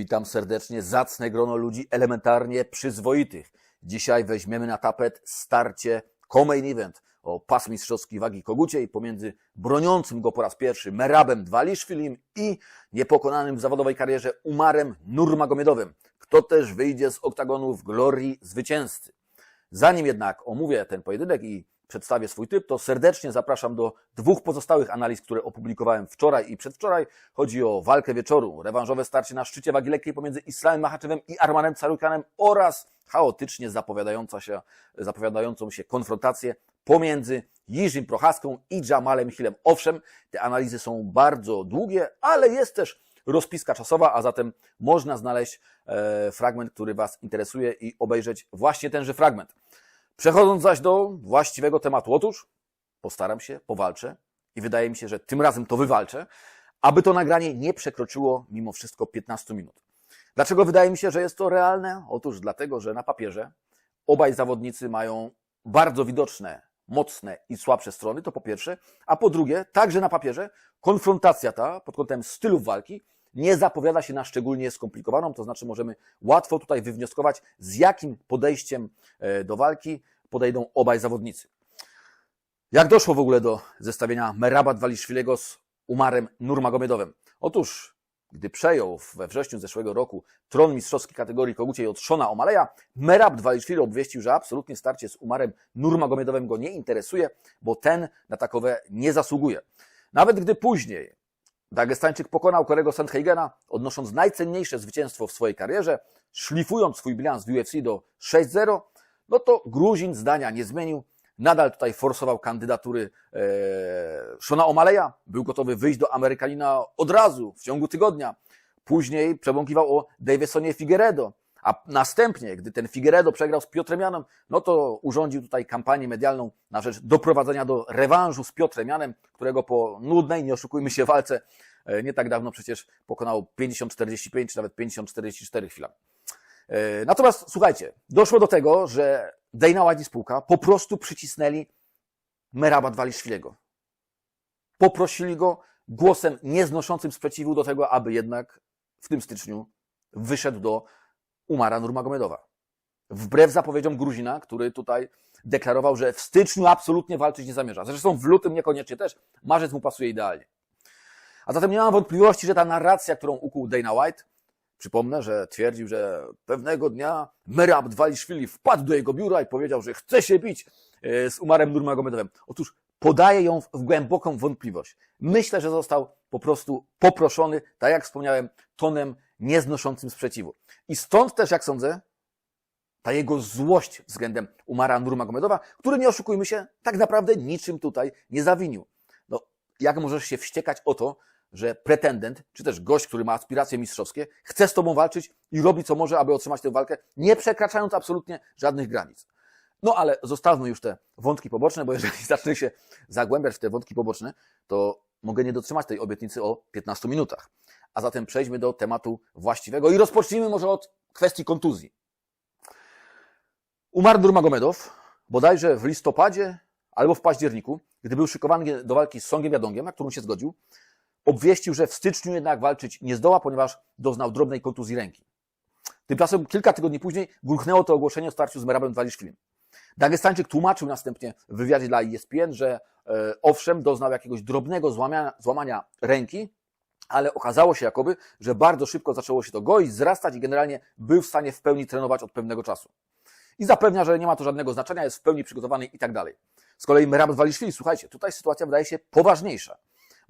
Witam serdecznie zacne grono ludzi elementarnie przyzwoitych. Dzisiaj weźmiemy na tapet starcie co-main event o pas mistrzowski wagi koguciej pomiędzy broniącym go po raz pierwszy Merabem Dwaliszwilim i niepokonanym w zawodowej karierze Umarem Nurmagomedowym. Kto też wyjdzie z oktagonu w glorii zwycięzcy. Zanim jednak omówię ten pojedynek i przedstawię swój typ, to serdecznie zapraszam do dwóch pozostałych analiz, które opublikowałem wczoraj i przedwczoraj. Chodzi o walkę wieczoru, rewanżowe starcie na szczycie wagi lekkiej pomiędzy Islamem Machaczewem i Armanem Carukanem oraz chaotycznie zapowiadająca się, zapowiadającą się konfrontację pomiędzy Jirzym Prochaską i Jamalem Hillem. Owszem, te analizy są bardzo długie, ale jest też rozpiska czasowa, a zatem można znaleźć e, fragment, który Was interesuje i obejrzeć właśnie tenże fragment. Przechodząc zaś do właściwego tematu, otóż postaram się, powalczę i wydaje mi się, że tym razem to wywalczę, aby to nagranie nie przekroczyło mimo wszystko 15 minut. Dlaczego wydaje mi się, że jest to realne? Otóż dlatego, że na papierze obaj zawodnicy mają bardzo widoczne, mocne i słabsze strony, to po pierwsze, a po drugie, także na papierze, konfrontacja ta pod kątem stylów walki nie zapowiada się na szczególnie skomplikowaną, to znaczy możemy łatwo tutaj wywnioskować, z jakim podejściem e, do walki podejdą obaj zawodnicy. Jak doszło w ogóle do zestawienia Meraba Dwaliszwilego z Umarem Nurmagomedowym? Otóż, gdy przejął we wrześniu zeszłego roku tron mistrzowskiej kategorii koguciej od Shona Omaleja, Merab Dwaliszwili obwieścił, że absolutnie starcie z Umarem Nurmagomedowym go nie interesuje, bo ten na takowe nie zasługuje. Nawet gdy później Dagestańczyk pokonał Korego Sandhagena, odnosząc najcenniejsze zwycięstwo w swojej karierze, szlifując swój bilans w UFC do 6-0, no to Gruzin zdania nie zmienił. Nadal tutaj forsował kandydatury e, Shona O'Malley'a. Był gotowy wyjść do Amerykanina od razu, w ciągu tygodnia. Później przebąkiwał o Davisonie Figueredo. A następnie, gdy ten Figueredo przegrał z Piotrem Janem, no to urządził tutaj kampanię medialną na rzecz doprowadzenia do rewanżu z Piotrem Janem, którego po nudnej, nie oszukujmy się, walce e, nie tak dawno przecież pokonał 50-45 czy nawet 50-44 chwilami. E, Natomiast słuchajcie, doszło do tego, że Dana White i spółka po prostu przycisnęli Meraba Dwaliszwilego. Poprosili go głosem nieznoszącym sprzeciwu do tego, aby jednak w tym styczniu wyszedł do Umara Nurmagomedowa. Wbrew zapowiedziom Gruzina, który tutaj deklarował, że w styczniu absolutnie walczyć nie zamierza. Zresztą w lutym niekoniecznie też. Marzec mu pasuje idealnie. A zatem nie mam wątpliwości, że ta narracja, którą ukuł Dana White, Przypomnę, że twierdził, że pewnego dnia Merab Dwaliszwili wpadł do jego biura i powiedział, że chce się bić e, z Umarem Nurmagomedowem. Otóż podaje ją w głęboką wątpliwość. Myślę, że został po prostu poproszony, tak jak wspomniałem, tonem nieznoszącym sprzeciwu. I stąd też, jak sądzę, ta jego złość względem Umara Nurmagomedowa, który, nie oszukujmy się, tak naprawdę niczym tutaj nie zawinił. No, jak możesz się wściekać o to, że pretendent, czy też gość, który ma aspiracje mistrzowskie, chce z tobą walczyć i robi co może, aby otrzymać tę walkę, nie przekraczając absolutnie żadnych granic. No ale zostawmy już te wątki poboczne, bo jeżeli zacznę się zagłębiać w te wątki poboczne, to mogę nie dotrzymać tej obietnicy o 15 minutach. A zatem przejdźmy do tematu właściwego i rozpocznijmy może od kwestii kontuzji. Umarł Nurmagomedow bodajże w listopadzie albo w październiku, gdy był szykowany do walki z Songiem Jadongiem, na którą się zgodził, obwieścił, że w styczniu jednak walczyć nie zdoła, ponieważ doznał drobnej kontuzji ręki. Tymczasem kilka tygodni później gruchnęło to ogłoszenie o starciu z Merabem Dwaliszwilim. Dagestańczyk tłumaczył następnie w wywiadzie dla ESPN, że e, owszem, doznał jakiegoś drobnego złamania, złamania ręki, ale okazało się jakoby, że bardzo szybko zaczęło się to goić, wzrastać i generalnie był w stanie w pełni trenować od pewnego czasu. I zapewnia, że nie ma to żadnego znaczenia, jest w pełni przygotowany i tak dalej. Z kolei Merab Dwaliszwili, słuchajcie, tutaj sytuacja wydaje się poważniejsza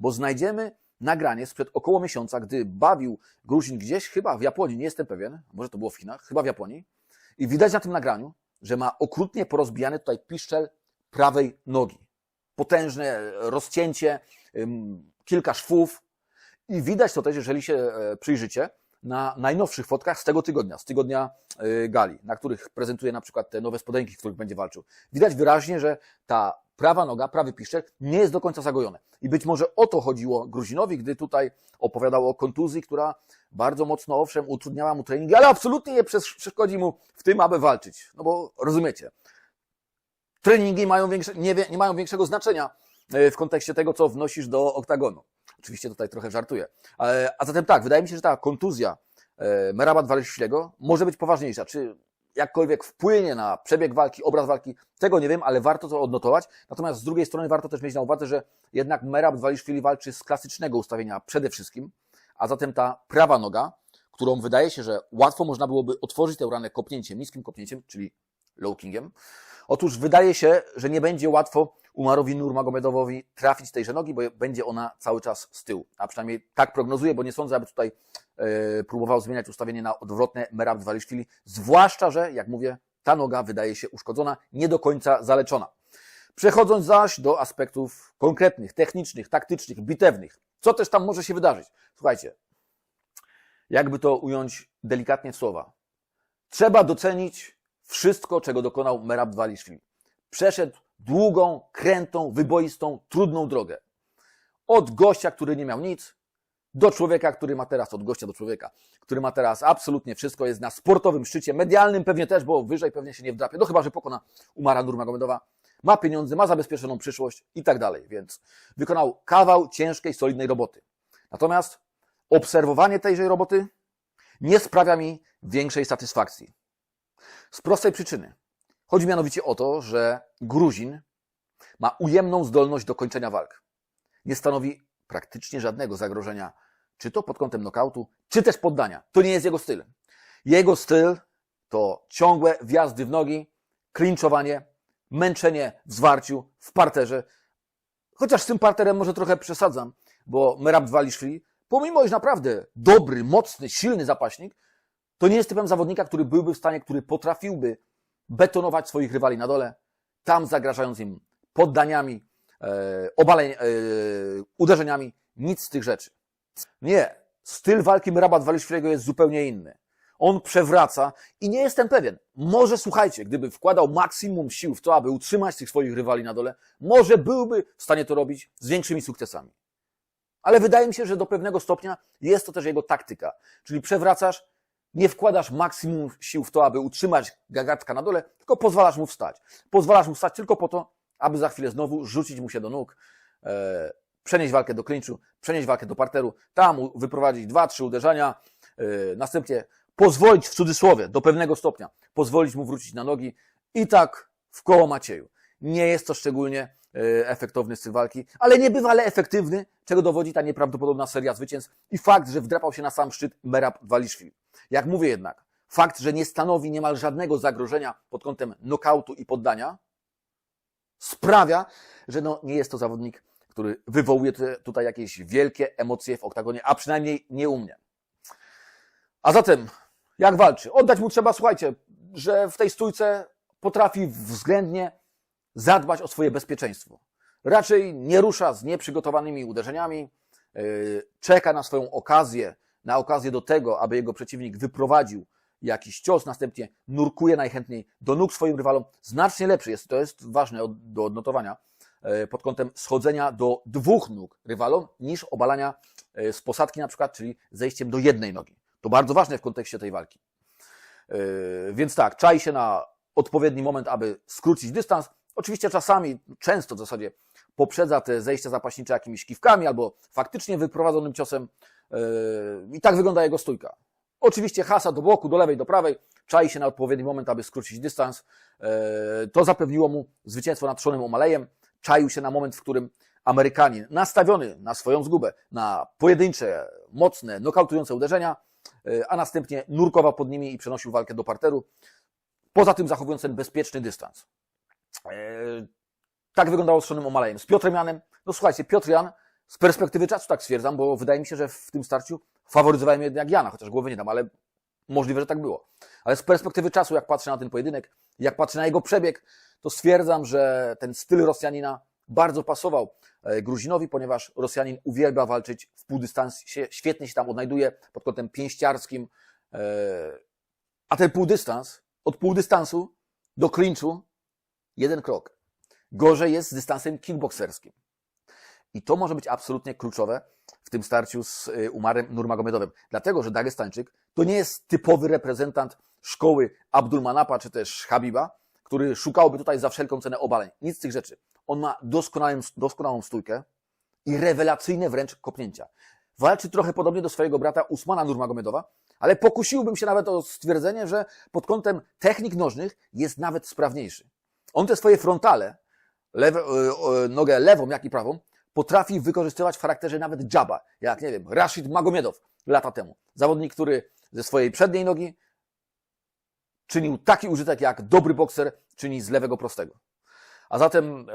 bo znajdziemy nagranie sprzed około miesiąca, gdy bawił Gruzin gdzieś, chyba w Japonii, nie jestem pewien, może to było w Chinach, chyba w Japonii, i widać na tym nagraniu, że ma okrutnie porozbijany tutaj piszczel prawej nogi. Potężne rozcięcie, kilka szwów i widać to też, jeżeli się e, przyjrzycie, na najnowszych fotkach z tego tygodnia, z tygodnia y, gali, na których prezentuje na przykład te nowe spodenki, w których będzie walczył. Widać wyraźnie, że ta prawa noga, prawy piszczek nie jest do końca zagojony. I być może o to chodziło Gruzinowi, gdy tutaj opowiadał o kontuzji, która bardzo mocno, owszem, utrudniała mu treningi, ale absolutnie nie przeszkodzi mu w tym, aby walczyć. No bo rozumiecie, treningi mają większe, nie, nie mają większego znaczenia e, w kontekście tego, co wnosisz do oktagonu. Oczywiście tutaj trochę żartuję. A zatem tak, wydaje mi się, że ta kontuzja e, Meraba Dwalishviliego może być poważniejsza. Czy jakkolwiek wpłynie na przebieg walki, obraz walki, tego nie wiem, ale warto to odnotować. Natomiast z drugiej strony warto też mieć na uwadze, że jednak Merab Dwalishvili walczy z klasycznego ustawienia przede wszystkim, a zatem ta prawa noga, którą wydaje się, że łatwo można byłoby otworzyć tę ranę kopnięciem, niskim kopnięciem, czyli low kingiem. Otóż wydaje się, że nie będzie łatwo Umarowi Nurmagomedowowi trafić tejże nogi, bo będzie ona cały czas z tyłu. A przynajmniej tak prognozuję, bo nie sądzę, aby tutaj e, próbował zmieniać ustawienie na odwrotne Merab Dwalishvili, zwłaszcza, że, jak mówię, ta noga wydaje się uszkodzona, nie do końca zaleczona. Przechodząc zaś do aspektów konkretnych, technicznych, taktycznych, bitewnych, co też tam może się wydarzyć? Słuchajcie, jakby to ująć delikatnie w słowa. Trzeba docenić wszystko, czego dokonał Merab Dwalishvili. Przeszedł długą, krętą, wyboistą, trudną drogę. Od gościa, który nie miał nic, do człowieka, który ma teraz, od gościa do człowieka, który ma teraz absolutnie wszystko, jest na sportowym szczycie, medialnym pewnie też, bo wyżej pewnie się nie wdrapie, no chyba, że pokona Umara Nurmagomedowa, ma pieniądze, ma zabezpieczoną przyszłość i tak dalej, więc wykonał kawał ciężkiej, solidnej roboty. Natomiast obserwowanie tejże roboty nie sprawia mi większej satysfakcji. Z prostej przyczyny. Chodzi mianowicie o to, że Gruzin ma ujemną zdolność do kończenia walk. Nie stanowi praktycznie żadnego zagrożenia, czy to pod kątem nokautu, czy też poddania. To nie jest jego styl. Jego styl to ciągłe wjazdy w nogi, klinczowanie, męczenie w zwarciu, w parterze. Chociaż z tym parterem może trochę przesadzam, bo Merab Dwalishvili, pomimo iż naprawdę dobry, mocny, silny zapaśnik, to nie jest typem zawodnika, który byłby w stanie, który potrafiłby betonować swoich rywali na dole, tam zagrażając im poddaniami, e, obaleń, e, uderzeniami, nic z tych rzeczy. Nie. Styl walki Mraba Dwalishviliego jest zupełnie inny. On przewraca i nie jestem pewien. Może słuchajcie, gdyby wkładał maksimum sił w to, aby utrzymać tych swoich rywali na dole, może byłby w stanie to robić z większymi sukcesami. Ale wydaje mi się, że do pewnego stopnia jest to też jego taktyka. Czyli przewracasz, nie wkładasz maksimum sił w to, aby utrzymać gagatka na dole, tylko pozwalasz mu wstać. Pozwalasz mu wstać tylko po to, aby za chwilę znowu rzucić mu się do nóg, e, przenieść walkę do klinczu, przenieść walkę do parteru, tam wyprowadzić dwa, trzy uderzenia, e, następnie pozwolić w cudzysłowie do pewnego stopnia, pozwolić mu wrócić na nogi i tak w koło Macieju. Nie jest to szczególnie e, efektowny styl walki, ale niebywale efektywny, czego dowodzi ta nieprawdopodobna seria zwycięstw i fakt, że wdrapał się na sam szczyt Merab Dwalishvili. Jak mówię jednak, fakt, że nie stanowi niemal żadnego zagrożenia pod kątem nokautu i poddania, sprawia, że no, nie jest to zawodnik, który wywołuje tutaj jakieś wielkie emocje w oktagonie, a przynajmniej nie u mnie. A zatem, jak walczy? Oddać mu trzeba, słuchajcie, że w tej stójce potrafi względnie zadbać o swoje bezpieczeństwo. Raczej nie rusza z nieprzygotowanymi uderzeniami, yy, czeka na swoją okazję, na okazję do tego, aby jego przeciwnik wyprowadził jakiś cios, następnie nurkuje najchętniej do nóg swoim rywalom. Znacznie lepszy jest, to jest ważne do odnotowania, yy, pod kątem schodzenia do dwóch nóg rywalom, niż obalania yy, z posadki na przykład, czyli zejściem do jednej nogi. To bardzo ważne w kontekście tej walki. Więc tak, czai się na odpowiedni moment, aby skrócić dystans, Oczywiście czasami, często w zasadzie, poprzedza te zejścia zapaśnicze jakimiś kiwkami albo faktycznie wyprowadzonym ciosem i tak wygląda jego stójka. Oczywiście hasa do boku, do lewej, do prawej, czai się na odpowiedni moment, aby skrócić dystans. Yy, to zapewniło mu zwycięstwo nad Seanem O'Malleyem. Czaił się na moment, w którym Amerykanin, nastawiony na swoją zgubę, na pojedyncze, mocne, nokautujące uderzenia, yy, a następnie nurkował pod nimi i przenosił walkę do parteru, poza tym zachowując ten bezpieczny dystans. Tak wyglądało z Seanem O'Malleyem. Z Piotrem Janem, no słuchajcie, Piotr Jan, z perspektywy czasu tak stwierdzam, bo wydaje mi się, że w tym starciu faworyzowałem jednak Jana, chociaż głowy nie dam, ale możliwe, że tak było. Ale z perspektywy czasu, jak patrzę na ten pojedynek, jak patrzę na jego przebieg, to stwierdzam, że ten styl Rosjanina bardzo pasował e, Gruzinowi, ponieważ Rosjanin uwielbia walczyć w półdystansie, świetnie się tam odnajduje pod kątem pięściarskim, e, a ten półdystans, od półdystansu do klinczu jeden krok. Gorzej jest z dystansem kickbokserskim. I to może być absolutnie kluczowe w tym starciu z y, Umarem Nurmagomedowym. Dlatego, że Dagestańczyk to nie jest typowy reprezentant szkoły Abdulmanapa czy też Habiba, który szukałby tutaj za wszelką cenę obaleń. Nic z tych rzeczy. On ma doskonałą, doskonałą stójkę i rewelacyjne wręcz kopnięcia. walczy trochę podobnie do swojego brata Usmana Nurmagomedowa, ale pokusiłbym się nawet o stwierdzenie, że pod kątem technik nożnych jest nawet sprawniejszy. On te swoje frontale, lewe, e, nogę lewą, jak i prawą, potrafi wykorzystywać w charakterze nawet jaba, jak nie wiem, Rashid Magomedow lata temu. Zawodnik, który ze swojej przedniej nogi czynił taki użytek, jak dobry bokser czyni z lewego prostego. A zatem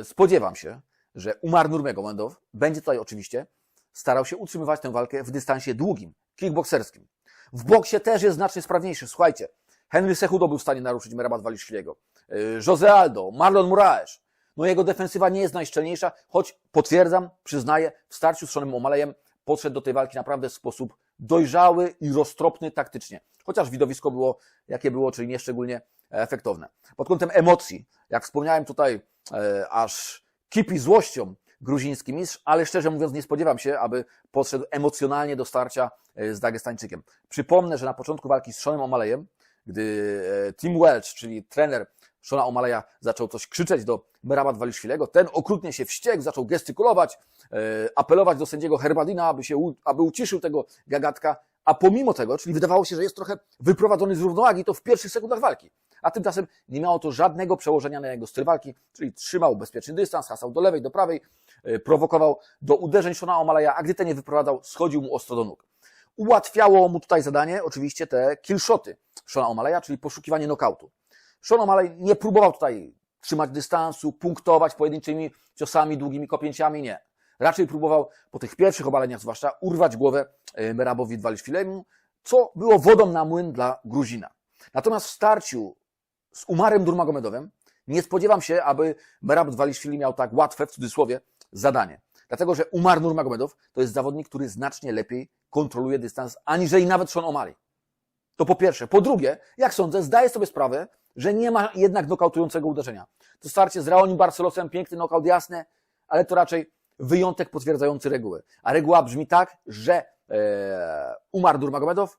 e, spodziewam się, że Umar Nurmagomedov będzie tutaj oczywiście starał się utrzymywać tę walkę w dystansie długim, kickbokserskim. W boksie też jest znacznie sprawniejszy. Słuchajcie, Henry Cejudo był w stanie naruszyć Merabat Waliszwiliego. E, Jose Aldo, Marlon Moraes. No jego defensywa nie jest najszczelniejsza, choć potwierdzam, przyznaję, w starciu z Seanem O'Malleyem podszedł do tej walki naprawdę w sposób dojrzały i roztropny taktycznie. Chociaż widowisko było, jakie było, czyli nieszczególnie efektowne. Pod kątem emocji, jak wspomniałem tutaj, e, aż kipi złością gruziński mistrz, ale szczerze mówiąc nie spodziewam się, aby podszedł emocjonalnie do starcia e, z Dagestańczykiem. Przypomnę, że na początku walki z Seanem O'Malleyem, gdy e, Tim Welch, czyli trener Shona O'Malley'a zaczął coś krzyczeć do Merabat Waliszwilego, ten okrutnie się wściekł, zaczął gestykulować, e, apelować do sędziego Herbadina, aby, się, aby uciszył tego gagatka, a pomimo tego, czyli wydawało się, że jest trochę wyprowadzony z równowagi, to w pierwszych sekundach walki. A tymczasem nie miało to żadnego przełożenia na jego styl walki, czyli trzymał bezpieczny dystans, hasał do lewej, do prawej, e, prowokował do uderzeń Shona O'Malley'a, a gdy ten nie wyprowadzał, schodził mu ostro do nóg. Ułatwiało mu tutaj zadanie oczywiście te killshoty Shona O'Malley'a, czyli poszukiwanie nokautu. Sean O'Malley nie próbował tutaj trzymać dystansu, punktować pojedynczymi ciosami, długimi kopięciami, nie. Raczej próbował po tych pierwszych obaleniach zwłaszcza urwać głowę e, Merabowi Dwaliszwilemu, co było wodą na młyn dla Gruzina. Natomiast w starciu z Umarem Durmagomedowem nie spodziewam się, aby Merab Dwaliszwili miał tak łatwe, w cudzysłowie, zadanie. Dlatego, że Umar Nurmagomedow to jest zawodnik, który znacznie lepiej kontroluje dystans, aniżeli nawet Sean O'Malley. To po pierwsze. Po drugie, jak sądzę, zdaję sobie sprawę, że nie ma jednak nokautującego uderzenia. To starcie z Raonim Barcelosem, piękny nokaut, jasne, ale to raczej wyjątek potwierdzający regułę. A reguła brzmi tak, że e, Umar Durmagomedow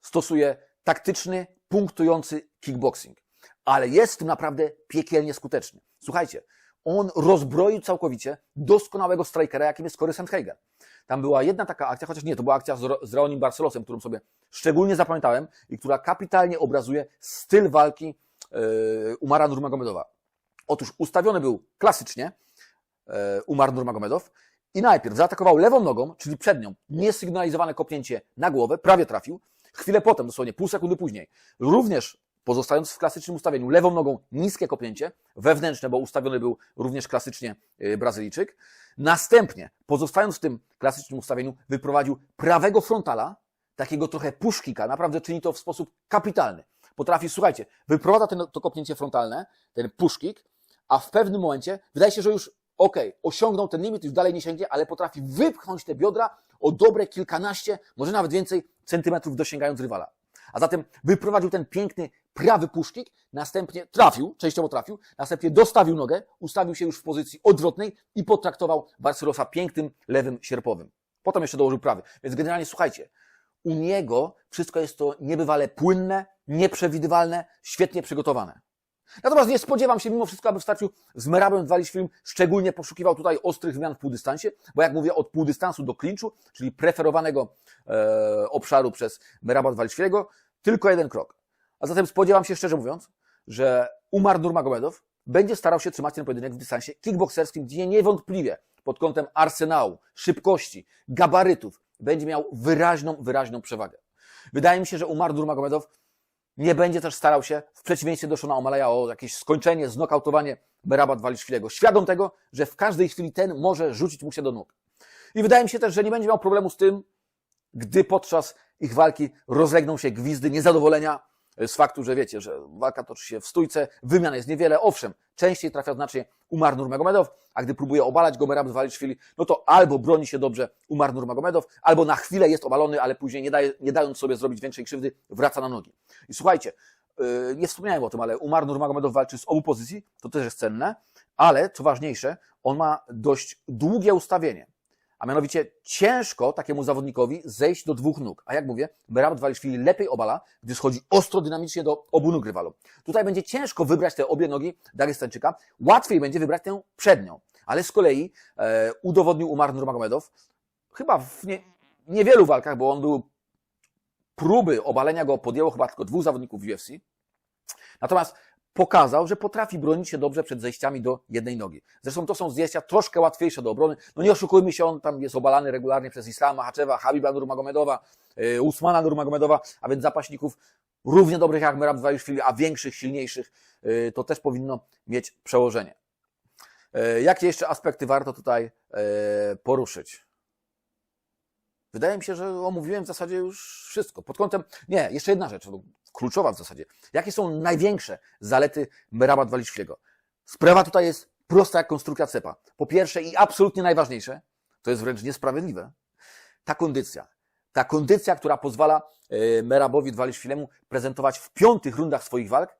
stosuje taktyczny, punktujący kickboxing. Ale jest tym naprawdę piekielnie skuteczny. Słuchajcie, on rozbroił całkowicie doskonałego strikera, jakim jest Corey Sandhagen. Tam była jedna taka akcja, chociaż nie, to była akcja z, Ro- z Raonim Barcelosem, którą sobie szczególnie zapamiętałem i która kapitalnie obrazuje styl walki e, Umara Nurmagomedowa. Otóż ustawiony był klasycznie e, Umar Nurmagomedow i najpierw zaatakował lewą nogą, czyli przednią, niesygnalizowane kopnięcie na głowę, prawie trafił. Chwilę potem, dosłownie pół sekundy później, również pozostając w klasycznym ustawieniu, lewą nogą niskie kopnięcie, wewnętrzne, bo ustawiony był również klasycznie e, Brazylijczyk. Następnie, pozostając w tym klasycznym ustawieniu, wyprowadził prawego frontala, takiego trochę puszkika, naprawdę czyni to w sposób kapitalny. Potrafi, słuchajcie, wyprowadza ten, to kopnięcie frontalne, ten puszkik, a w pewnym momencie wydaje się, że już okej, osiągnął ten limit, już dalej nie sięgnie, ale potrafi wypchnąć te biodra o dobre kilkanaście, może nawet więcej centymetrów dosięgając rywala. A zatem wyprowadził ten piękny prawy puszkik, następnie trafił, częściowo trafił, następnie dostawił nogę, ustawił się już w pozycji odwrotnej i potraktował Barcelosa pięknym lewym sierpowym. Potem jeszcze dołożył prawy. Więc generalnie słuchajcie, u niego wszystko jest to niebywale płynne, nieprzewidywalne, świetnie przygotowane. Natomiast nie spodziewam się mimo wszystko, aby w starciu z Merabem Dwaliszwilim szczególnie poszukiwał tutaj ostrych zmian w półdystansie, bo jak mówię, od półdystansu do klinczu, czyli preferowanego e, obszaru przez Meraba Dwaliszwilego, tylko jeden krok. A zatem spodziewam się, szczerze mówiąc, że Umar Nurmagomedow będzie starał się trzymać ten pojedynek w dystansie kickbokserskim, gdzie niewątpliwie pod kątem arsenału, szybkości, gabarytów będzie miał wyraźną, wyraźną przewagę. Wydaje mi się, że Umar Nurmagomedow nie będzie też starał się, w przeciwieństwie do Shona O'Malley'a, o jakieś skończenie, znokautowanie Beraba Dwaliszwilego. Świadom tego, że w każdej chwili ten może rzucić mu się do nóg. I wydaje mi się też, że nie będzie miał problemu z tym, gdy podczas ich walki rozlegną się gwizdy niezadowolenia z faktu, że wiecie, że walka toczy się w stójce, wymian jest niewiele, owszem, częściej trafia znacznie Umar Nurmagomedow, a gdy próbuje obalać go Merab Dwaliszwili, no to albo broni się dobrze Umar Nurmagomedow, albo na chwilę jest obalony, ale później nie, daje, nie dając sobie zrobić większej krzywdy, wraca na nogi. I słuchajcie, yy, nie wspomniałem o tym, ale Umar Nurmagomedow walczy z obu pozycji, to też jest cenne, ale co ważniejsze, on ma dość długie ustawienie. A mianowicie ciężko takiemu zawodnikowi zejść do dwóch nóg. A jak mówię, Merab Dwaliszwili lepiej obala, gdy schodzi ostro dynamicznie do obu nóg rywalom. Tutaj będzie ciężko wybrać te obie nogi Dagestańczyka, łatwiej będzie wybrać tę przednią. Ale z kolei e, udowodnił Umar Nurmagomedow, chyba w nie, niewielu walkach, bo on był próby obalenia go podjęło chyba tylko dwóch zawodników UFC. Natomiast pokazał, że potrafi bronić się dobrze przed zejściami do jednej nogi. Zresztą to są zdjęcia troszkę łatwiejsze do obrony. No nie oszukujmy się, on tam jest obalany regularnie przez Islama Haczewa, Habiba Nurmagomedowa, yy, Usmana Nurmagomedowa, a więc zapaśników równie dobrych jak Merab Dvalishvili, a większych, silniejszych, yy, to też powinno mieć przełożenie. Yy, jakie jeszcze aspekty warto tutaj poruszyć? Wydaje mi się, że omówiłem w zasadzie już wszystko. Pod kątem, nie, jeszcze jedna rzecz, kluczowa w zasadzie. Jakie są największe zalety Meraba Dvalishviliego? Sprawa tutaj jest prosta jak konstrukcja cepa. Po pierwsze i absolutnie najważniejsze, to jest wręcz niesprawiedliwe, ta kondycja. Ta kondycja, która pozwala e, Merabowi Dvalishvilemu prezentować w piątych rundach swoich walk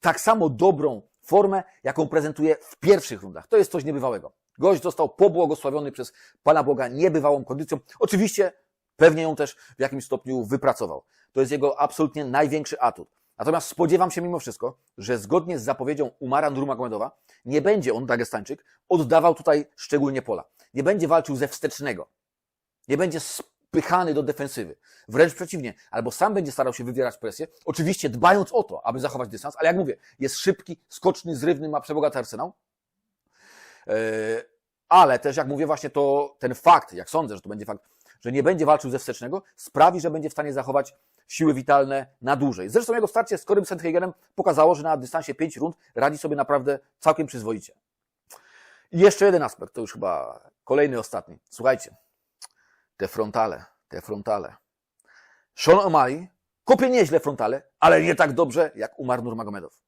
tak samo dobrą formę, jaką prezentuje w pierwszych rundach. To jest coś niebywałego. Gość został pobłogosławiony przez Pana Boga niebywałą kondycją. Oczywiście pewnie ją też w jakimś stopniu wypracował. To jest jego absolutnie największy atut. Natomiast spodziewam się mimo wszystko, że zgodnie z zapowiedzią Umara Nurmagomedova nie będzie on, Dagestańczyk, oddawał tutaj szczególnie pola. Nie będzie walczył ze wstecznego. Nie będzie spychany do defensywy. Wręcz przeciwnie, albo sam będzie starał się wywierać presję, oczywiście dbając o to, aby zachować dystans, ale jak mówię, jest szybki, skoczny, zrywny, ma przebogaty arsenał. Yy, ale też, jak mówię, właśnie to ten fakt, jak sądzę, że to będzie fakt, że nie będzie walczył ze wstecznego, sprawi, że będzie w stanie zachować siły witalne na dłużej. Zresztą jego starcie z Corym Sandhagenem pokazało, że na dystansie 5 rund radzi sobie naprawdę całkiem przyzwoicie. I jeszcze jeden aspekt, to już chyba kolejny, ostatni. Słuchajcie, te frontale, te frontale. Sean O'Malley kopie nieźle frontale, ale nie tak dobrze jak Umar Nurmagomedow.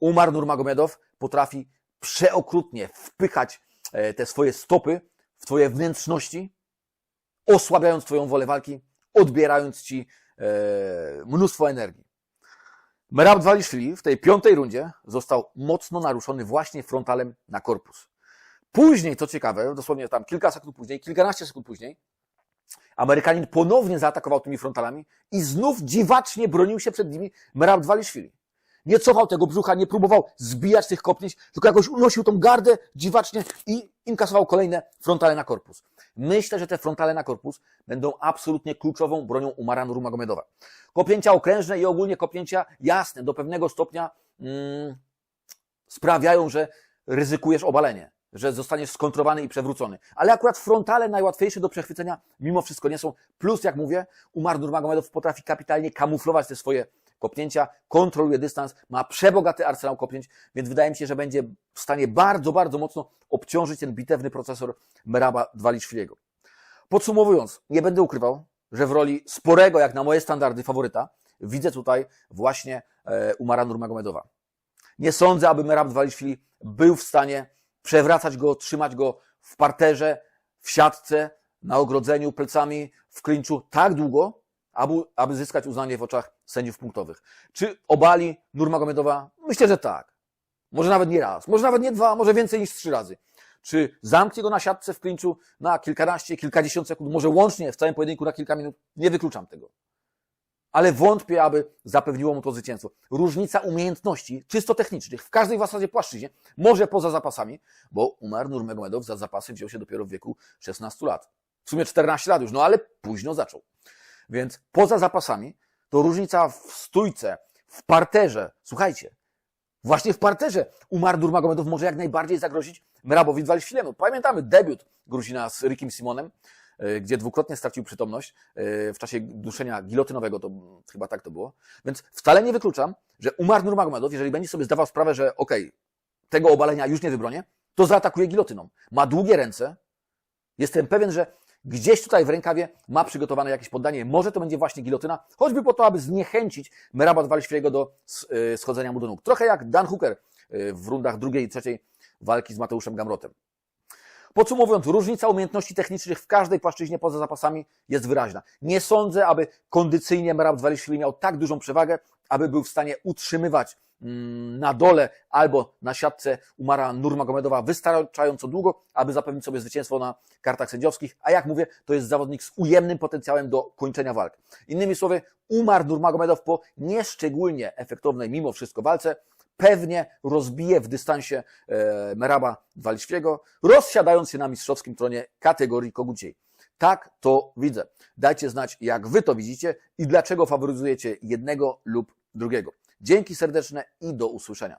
Umar Nurmagomedow potrafi przeokrutnie wpychać e, te swoje stopy w twoje wnętrzności, osłabiając twoją wolę walki, odbierając ci e, mnóstwo energii. Merab Dvalishvili w tej piątej rundzie został mocno naruszony właśnie frontalem na korpus. Później, co ciekawe, dosłownie tam kilka sekund później, kilkanaście sekund później, Amerykanin ponownie zaatakował tymi frontalami i znów dziwacznie bronił się przed nimi Merab Dvalishvili. Nie cofał tego brzucha, nie próbował zbijać tych kopnięć, tylko jakoś unosił tą gardę dziwacznie i inkasował kolejne frontale na korpus. Myślę, że te frontale na korpus będą absolutnie kluczową bronią Umara Nurmagomedowa. Kopnięcia okrężne i ogólnie kopnięcia jasne do pewnego stopnia mm, sprawiają, że ryzykujesz obalenie, że zostaniesz skontrowany i przewrócony. Ale akurat frontale najłatwiejsze do przechwycenia mimo wszystko nie są. Plus, jak mówię, Umar Nurmagomedow potrafi kapitalnie kamuflować te swoje kopnięcia, kontroluje dystans, ma przebogaty arsenał kopnięć, więc wydaje mi się, że będzie w stanie bardzo, bardzo mocno obciążyć ten bitewny procesor Meraba Dvalishviliego. Podsumowując, nie będę ukrywał, że w roli sporego, jak na moje standardy, faworyta, widzę tutaj właśnie e, Umara Nurmagomedowa. Nie sądzę, aby Merab Dvalishvili był w stanie przewracać go, trzymać go w parterze, w siatce, na ogrodzeniu, plecami, w klinczu tak długo, aby, aby zyskać uznanie w oczach sędziów punktowych. Czy obali Nurmagomedowa? Myślę, że tak. Może nawet nie raz, może nawet nie dwa, może więcej niż trzy razy. Czy zamknie go na siatce w klinczu na kilkanaście, kilkadziesiąt sekund, może łącznie w całym pojedynku na kilka minut? Nie wykluczam tego. Ale wątpię, aby zapewniło mu to zwycięstwo. Różnica umiejętności, czysto technicznych, w każdej w zasadzie płaszczyźnie, może poza zapasami, bo Umar Nurmagomedow za zapasy wziął się dopiero w wieku 16 lat. W sumie 14 lat już, no ale późno zaczął. Więc poza zapasami to różnica w stójce, w parterze. Słuchajcie, właśnie w parterze Umar Nurmagomedow może jak najbardziej zagrozić Merabowi Dvalishvilemu. Pamiętamy debiut Gruzina z Rickim Simonem, e, gdzie dwukrotnie stracił przytomność e, w czasie duszenia gilotynowego, to chyba tak to było. Więc wcale nie wykluczam, że Umar Nurmagomedow, jeżeli będzie sobie zdawał sprawę, że okej, okay, tego obalenia już nie wybronię, to zaatakuje gilotyną. Ma długie ręce. Jestem pewien, że gdzieś tutaj w rękawie ma przygotowane jakieś poddanie. Może to będzie właśnie gilotyna, choćby po to, aby zniechęcić Meraba Dvalishviliego do e, schodzenia mu do nóg. Trochę jak Dan Hooker w rundach drugiej i trzeciej walki z Mateuszem Gamrotem. Podsumowując, różnica umiejętności technicznych w każdej płaszczyźnie poza zapasami jest wyraźna. Nie sądzę, aby kondycyjnie Merab Dvalishvili miał tak dużą przewagę, aby był w stanie utrzymywać mm, na dole albo na siatce Umara Nurmagomedowa wystarczająco długo, aby zapewnić sobie zwycięstwo na kartach sędziowskich, a jak mówię, to jest zawodnik z ujemnym potencjałem do kończenia walk. Innymi słowy, Umar Nurmagomedow po nieszczególnie efektownej mimo wszystko walce pewnie rozbije w dystansie e, Meraba Walświego, rozsiadając się na mistrzowskim tronie kategorii koguciej. Tak to widzę. Dajcie znać, jak wy to widzicie i dlaczego faworyzujecie jednego lub drugiego. Dzięki serdeczne i do usłyszenia.